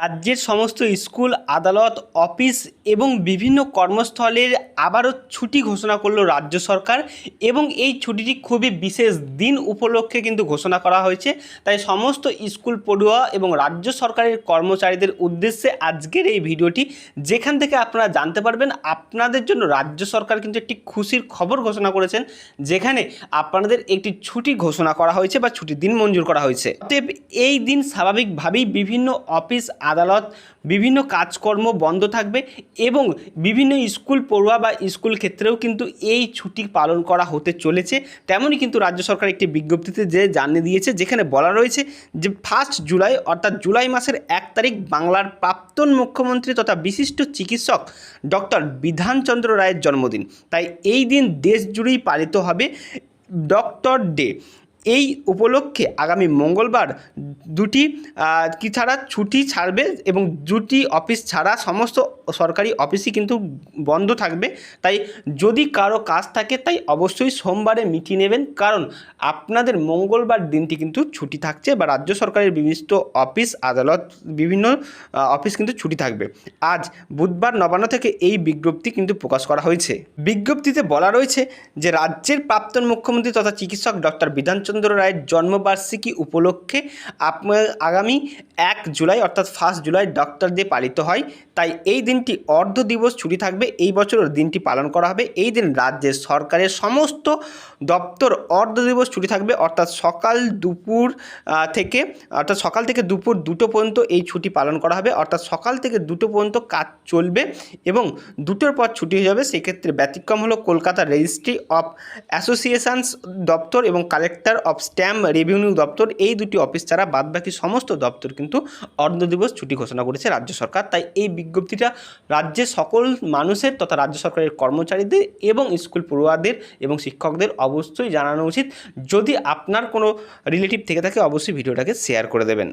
রাজ্যের সমস্ত স্কুল, আদালত, অফিস এবং বিভিন্ন কর্মস্থলের আবারও ছুটি ঘোষণা করল রাজ্য সরকার এবং এই ছুটিটি খুবই বিশেষ দিন উপলক্ষে কিন্তু ঘোষণা করা হয়েছে। তাই সমস্ত স্কুল পড়ুয়া এবং রাজ্য সরকারের কর্মচারীদের উদ্দেশ্যে আজকের এই ভিডিওটি যেখান থেকে আপনারা জানতে পারবেন, আপনাদের জন্য রাজ্য সরকার কিন্তু একটি খুশির খবর ঘোষণা করেছেন, যেখানে আপনাদের একটি ছুটি ঘোষণা করা হয়েছে বা ছুটির দিন মঞ্জুর করা হয়েছে। অতএব এই দিন স্বাভাবিকভাবেই বিভিন্ন অফিস আদালত বিভিন্ন কাজকর্ম বন্ধ থাকবে এবং বিভিন্ন স্কুল পড়ুয়া বা স্কুল ক্ষেত্রেও কিন্তু এই ছুটি পালন করা হতে চলেছে। তেমনই কিন্তু রাজ্য সরকার একটি বিজ্ঞপ্তিতে যে জানিয়ে দিয়েছে, যেখানে বলা রয়েছে যে ফার্স্ট জুলাই অর্থাৎ জুলাই মাসের এক তারিখ বাংলার প্রাক্তন মুখ্যমন্ত্রী তথা বিশিষ্ট চিকিৎসক ডক্টর বিধানচন্দ্র রায়ের জন্মদিন। তাই এই দিন দেশ জুড়েই পালিত হবে ডক্টর ডে। এই উপলক্ষে আগামী মঙ্গলবার দুটি কি ছাড়া ছুটি ছাড়বে এবং দুটি অফিস ছাড়া সমস্ত সরকারি অফিসই কিন্তু বন্ধ থাকবে। তাই যদি কারও কাজ থাকে, তাই অবশ্যই সোমবারে মিটিয়ে নেবেন। কারণ আপনাদের মঙ্গলবার দিনটি কিন্তু ছুটি থাকছে বা রাজ্য সরকারের বিভিন্ন অফিস, আদালত, বিভিন্ন অফিস কিন্তু ছুটি থাকবে। আজ বুধবার নবান্ন থেকে এই বিজ্ঞপ্তি কিন্তু প্রকাশ করা হয়েছে। বিজ্ঞপ্তিতে বলা রয়েছে যে, রাজ্যের প্রাক্তন মুখ্যমন্ত্রী তথা চিকিৎসক ডক্টর বিধানচন্দ্র রায়ের জন্মবার্ষিকী উপলক্ষে আপনার আগামী এক জুলাই অর্থাৎ ফার্স্ট জুলাই ডক্টর ডে পালিত হয়। তাই এই দিনটি অর্ধ দিবস ছুটি থাকবে। এই বছরের দিনটি পালন করা হবে। এই দিন রাজ্যের সরকারের সমস্ত দপ্তর অর্ধ দিবস ছুটি থাকবে। অর্থাৎ সকাল দুপুর থেকে, অর্থাৎ সকাল থেকে দুপুর দুটো পর্যন্ত এই ছুটি পালন করা হবে। অর্থাৎ সকাল থেকে দুটো পর্যন্ত কাজ চলবে এবং দুটোর পর ছুটি হয়ে যাবে। সেক্ষেত্রে ব্যতিক্রম হলো কলকাতা রেজিস্ট্রি অফ অ্যাসোসিয়েশনস দপ্তর এবং কালেক্টর অফ স্ট্যাম্প রেভিনিউ দপ্তর, এই দুটি অফিস ছাড়া বাদবাকি সমস্ত দপ্তর কিন্তু অর্ধ দিবস ছুটি ঘোষণা করেছে রাজ্য সরকার। তাই এই বিজ্ঞপ্তিটা রাজ্যের সকল মানুষের তথা রাজ্য সরকারের কর্মচারীদের এবং স্কুল পড়ুয়াদের এবং শিক্ষকদের অবশ্যই জানানো উচিত। যদি আপনার কোনো রিলেটিভ থেকে থাকে, অবশ্যই ভিডিওটাকে শেয়ার করে দেবেন।